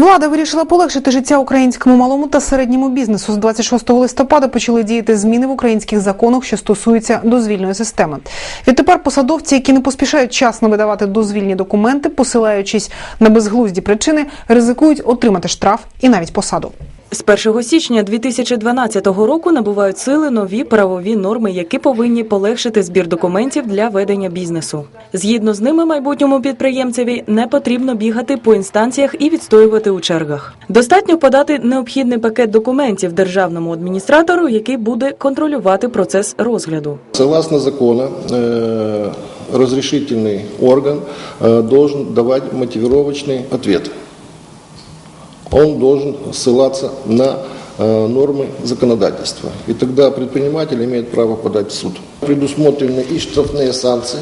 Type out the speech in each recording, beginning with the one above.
Влада вирішила полегшити життя українському малому та середньому бізнесу. З 26 листопада почали діяти зміни в українських законах, що стосуються дозвільної системи. Відтепер посадовці, які не поспішають часно видавати дозвільні документи, посилаючись на безглузді причини, ризикують отримати штраф і навіть посаду. З 1 січня 2012 року набувають сили нові правові норми, які повинні полегшити збір документів для ведення бізнесу. Згідно з ними, майбутньому підприємцеві не потрібно бігати по інстанціях і відстоювати у чергах. Достатньо подати необхідний пакет документів державному адміністратору, який буде контролювати процес розгляду. Согласно закону, э, разрешительный орган э, должен давать мотивировочный ответ. Он должен ссылаться на э, нормы законодательства. И тогда предприниматель имеет право подать в суд. Предусмотрены и штрафные санкции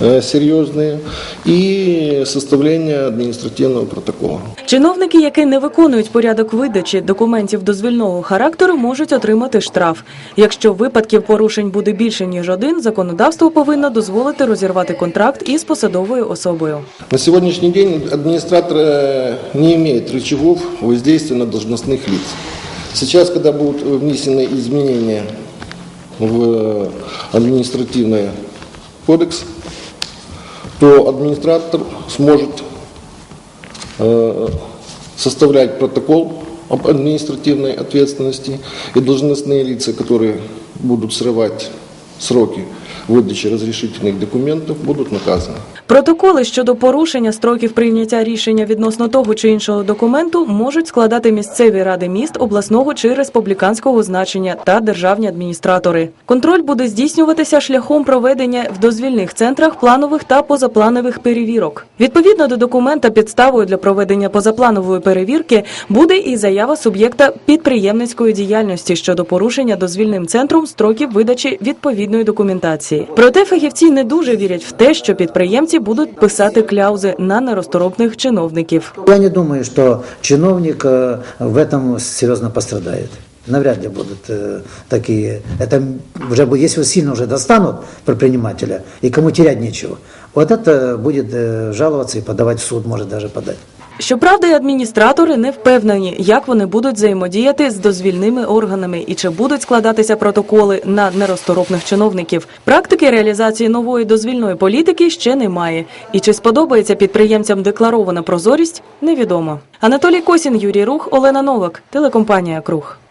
э, серьезные, и составление административного протокола. Чиновники, які не виконують порядок видачі документів дозвільного характеру, можуть отримати штраф. Якщо випадків порушень буде більше ніж один, законодавство повинно дозволити розірвати контракт із посадовою особою. На сегодняшний день администратор э, не имеет рычагов воздействия на должностных лиц. Сейчас, когда будут внесены изменения в э, административный кодекс, то администратор сможет э, составлять протокол об административной ответственности, и должностные лица, которые будут срывать сроки выдачи разрешительных документов, будут наказаны. Протоколи щодо порушення строків прийняття рішення відносно того чи іншого документу можуть складати місцеві ради міст обласного чи республіканського значення та державні адміністратори. Контроль буде здійснюватися шляхом проведення в дозвільних центрах планових та позапланових перевірок. Відповідно до документа, підставою для проведення позапланової перевірки буде і заява суб'єкта підприємницької діяльності щодо порушення дозвільним центром строків видачі відповідної документації. Проте фахівці не дуже вірять в те, що підприємці будуть писати кляузи на неросторопних чиновників. Я не думаю, что чиновник э, в этом серьезно пострадает. Навряд ли будут э, такие. Это уже будет, если сильно уже достанут предпринимателя, и кому терять нечего, вот это будет э, жаловаться и подавать в суд, может даже подать. Щоправда, і адміністратори не впевнені, як вони будуть взаємодіяти з дозвільними органами і чи будуть складатися протоколи на неросторопних чиновників. Практики реалізації нової дозвільної політики ще немає. І чи сподобається підприємцям декларована прозорість, невідомо. Анатолій Косін, Юрій Рух, Олена Новак, телекомпанія Круг.